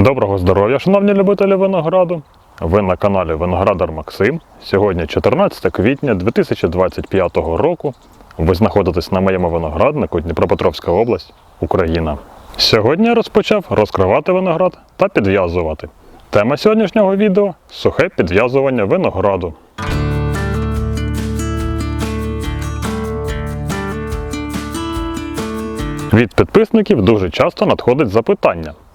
Доброго здоров'я, шановні любителі винограду. Ви на каналі Виноградар Максим. Сьогодні 14 квітня 2025 року. Ви знаходитесь на моєму винограднику Дніпропетровська область, Україна. Сьогодні я розпочав розкривати виноград та підв'язувати. Тема сьогоднішнього відео сухе підв'язування винограду. Від підписників дуже часто надходить запитання,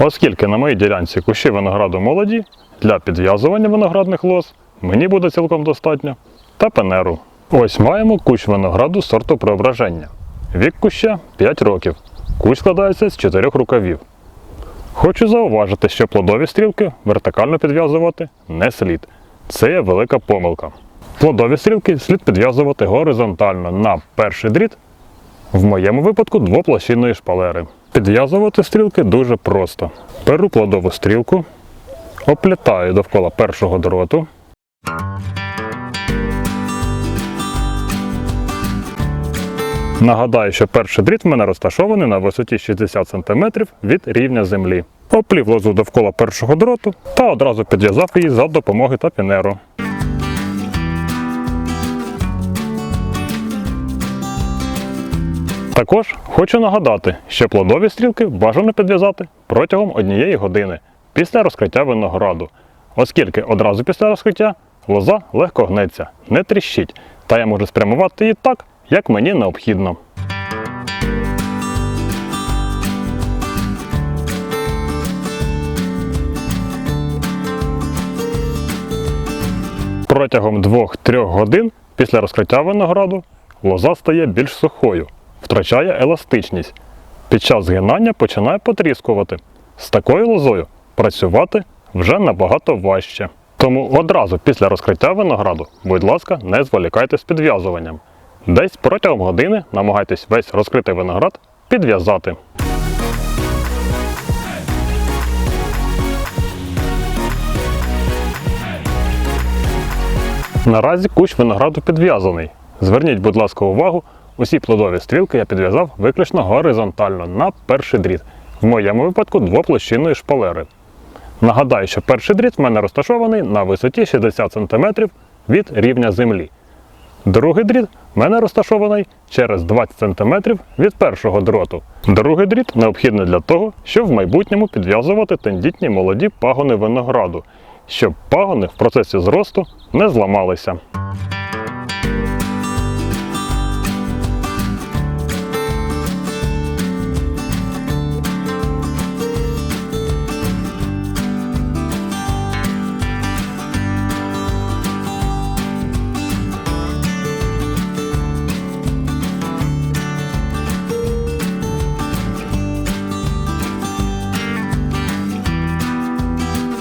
Оскільки на моїй ділянці кущі винограду молоді, для підв'язування виноградних лоз мені буде цілком достатньо та пенеру. Ось маємо кущ винограду сорту преображення. Вік куща 5 років. Кущ складається з 4 рукавів. Хочу зауважити, що плодові стрілки вертикально підв'язувати не слід. Це є велика помилка. Плодові стрілки слід підв'язувати горизонтально на перший дріт в моєму випадку двоплощинної шпалери. Підв'язувати стрілки дуже просто. Беру плодову стрілку, оплітаю довкола першого дроту. Нагадаю, що перший дріт в мене розташований на висоті 60 см від рівня землі. Оплів лозу довкола першого дроту та одразу підв'язав її за допомогою тапінеру. Також хочу нагадати, що плодові стрілки бажано підв'язати протягом однієї години після розкриття винограду, оскільки одразу після розкриття лоза легко гнеться, не тріщить, та я можу спрямувати її так, як мені необхідно. Протягом 2-3 годин після розкриття винограду лоза стає більш сухою, втрачає еластичність. Під час згинання починає потріскувати. З такою лозою працювати вже набагато важче. Тому одразу після розкриття винограду, будь ласка, не зволікайте з підв'язуванням. Десь протягом години намагайтесь весь розкритий виноград підв'язати. Наразі кущ винограду підв'язаний. Зверніть, будь ласка, увагу, усі плодові стрілки я підв'язав виключно горизонтально на перший дріт. В моєму випадку двоплощинної шпалери. Нагадаю, що перший дріт в мене розташований на висоті 60 см від рівня землі. Другий дріт в мене розташований через 20 см від першого дроту. Другий дріт необхідний для того, щоб в майбутньому підв'язувати тендітні молоді пагони винограду, щоб пагони в процесі зросту не зламалися.